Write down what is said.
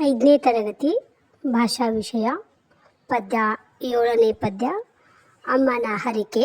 ಐದನೇ ತರಗತಿ ಭಾಷಾ ವಿಷಯ ಪದ್ಯ ಏಳನೇ ಪದ್ಯ ಅಮ್ಮನ ಹರಿಕೆ